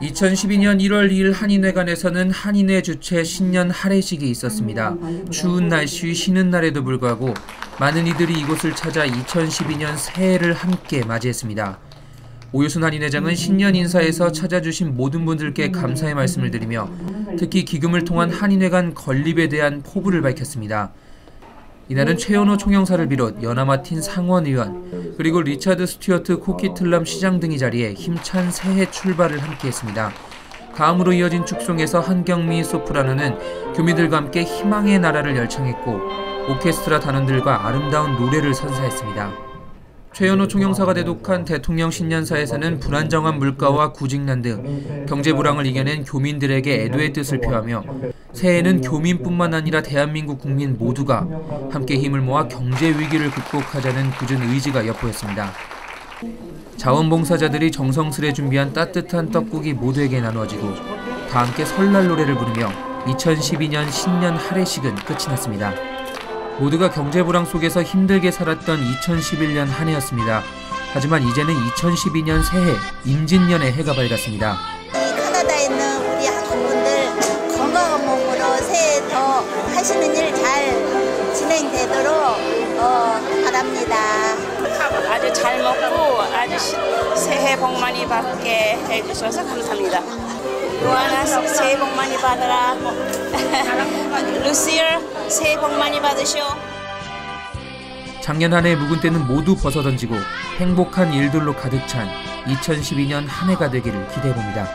2012년 1월 2일 한인회관에서는 한인회 주최 신년 할애식이 있었습니다. 추운 날씨 쉬는 날에도 불구하고 많은 이들이 이곳을 찾아 2012년 새해를 함께 맞이했습니다. 오유순 한인회장은 신년 인사에서 찾아주신 모든 분들께 감사의 말씀을 드리며 특히 기금을 통한 한인회관 건립에 대한 포부를 밝혔습니다. 이날은 최연호 총영사를 비롯 연하마틴 상원의원 그리고 리차드 스튜어트 코키틀람 시장 등이 자리에 힘찬 새해 출발을 함께했습니다. 다음으로 이어진 축송에서 한경미 소프라노는 교민들과 함께 희망의 나라를 열창했고 오케스트라 단원들과 아름다운 노래를 선사했습니다. 최연호 총영사가 대독한 대통령 신년사에서는 불안정한 물가와 구직난 등 경제 불황을 이겨낸 교민들에게 애도의 뜻을 표하며 새해에는 교민뿐만 아니라 대한민국 국민 모두가 함께 힘을 모아 경제 위기를 극복하자는 굳은 의지가 엿보였습니다. 자원봉사자들이 정성스레 준비한 따뜻한 떡국이 모두에게 나누어지고 다 함께 설날 노래를 부르며 2012년 신년 할애식은 끝이 났습니다. 모두가 경제 불황 속에서 힘들게 살았던 2011년 한 해였습니다. 하지만 이제는 2012년 새해 임진년의 해가 밝았습니다. 이 캐나다에 있는 우리 한국분들 건강한 몸으로 새해 더 하시는 일 잘 진행되도록 어, 바랍니다. 아주 잘 먹고 아주 새해 복 많이 받게 해주셔서 감사합니다. 로아나 새해 복 많이 받으라. 루시얼 새해 복 많이 받으시오. 작년 한 해 묵은 때는 모두 벗어던지고 행복한 일들로 가득 찬 2012년 한 해가 되기를 기대해 봅니다.